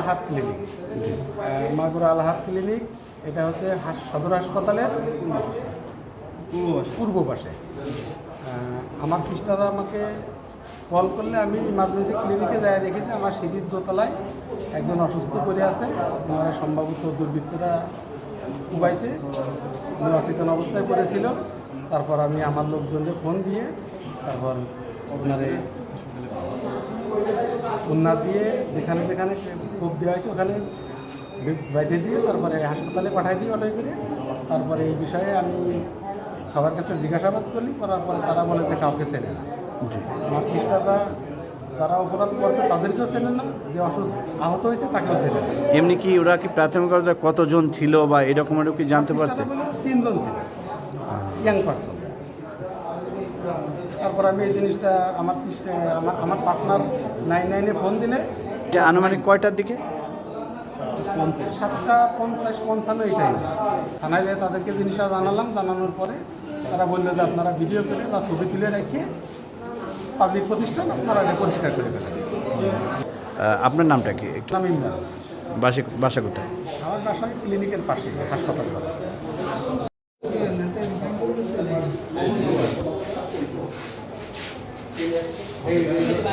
হাত ক্লিনিক আহ, মাগুরা আল হাত ক্লিনিক এটা হচ্ছে হাস- সদর হাসপাতালের পূর্ব পাশে। আমার সিস্টাররা আমাকে কল করলে আমি ইমার্জেন্সি ক্লিনিকে যাই দেখেছি আমার সিঁড়ির দোতলায় একজন অসুস্থ করে আছে। ওনারা সম্ভবত দুর্বৃত্তরা কুবাইছে অচেতন অবস্থায় পড়েছিল। তারপর আমি আমার লোকজনকে ফোন দিয়ে তারপর ওনারে উন্নাত দিয়ে যেখানে যেখানে কোপ দেওয়া হয়েছে ওখানে বেঁধে দিয়ে তারপরে হাসপাতালে পাঠাই দিই অটোয় করে তারপরে এই বিষয়ে আমি সবার কাছে জিজ্ঞাসাবাদ করি করার পরে তারা বলে যে কাউকে চেনে না। আমার সিস্টাররা যারা অপরাধ করছে তাদেরকেও চেনে না যে অসুস্থ আহত হয়েছে তাকেও চেনে এমনি কি ওরা কি প্রাথমিক অবস্থায় কতজন ছিল বা এরকম এরকম কি জানতে পারছে? তিনজন ছিল ইয়াং পার্সন তারপর আমি এই জিনিসটা আমার আমার আমার পার্টনার নাইন নাইনে ফোন দিলে। এটা আনুমানিক কয়টার দিকে? সাতটা পঞ্চাশ পঞ্চান্ন এই টাইমে থানায় যেয়ে তাদেরকে জিনিসটা জানালাম জানানোর পরে তারা বলল যে আপনারা ভিডিও করে বা ছবি তুলে রেখে পাবলিক প্রতিষ্ঠান আপনারা এটা পরিষ্কার করে ফেলেন। আপনার নামটা কি একটু? নাম ইমরান। বাসা বাসা কোথায়? আমার বাসায় ক্লিনিকের পাশে হাসপাতাল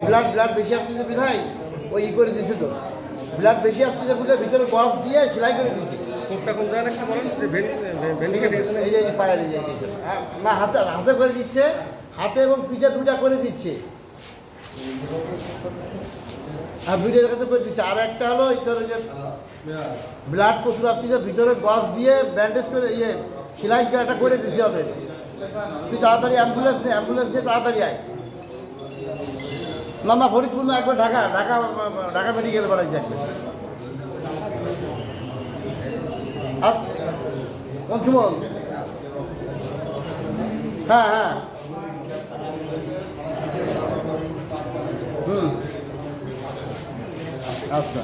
ব্লাড ব্লাড বেশি আসতেছে বিধায় ওই ই করে দিয়েছে তো। ব্লাড বেশি আসতেছে বলে ভিতরে গস দিয়ে সেলাই করে দিয়েছে কোনটা কোন জায়গায় রাখছে বলেন? যে এই যে পায়ে দিয়ে হ্যাঁ, না হাতে হাতে করে দিচ্ছে। হাতে এবং পিঠে দুইটা করে দিচ্ছে। আর ভিডিও দেখাতে করে দিচ্ছে। আর একটা হলো তোর যে ব্লাড প্রচুর আসতেছে ভিতরে গস দিয়ে ব্যান্ডেজ করে ইয়ে সেলাই একটা করে দিতে হবে তুই তাড়াতাড়ি অ্যাম্বুলেন্স নে, অ্যাম্বুলেন্স দিয়ে তাড়াতাড়ি আয়। না না ফরিদপুর না, একবার ঢাকা ঢাকা ঢাকা মেডিকেল বাড়াই যাবে আর পঞ্চমল হ্যাঁ হ্যাঁ। হুম। আচ্ছা।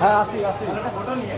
হ্যাঁ আসি আসি ফটো নিয়ে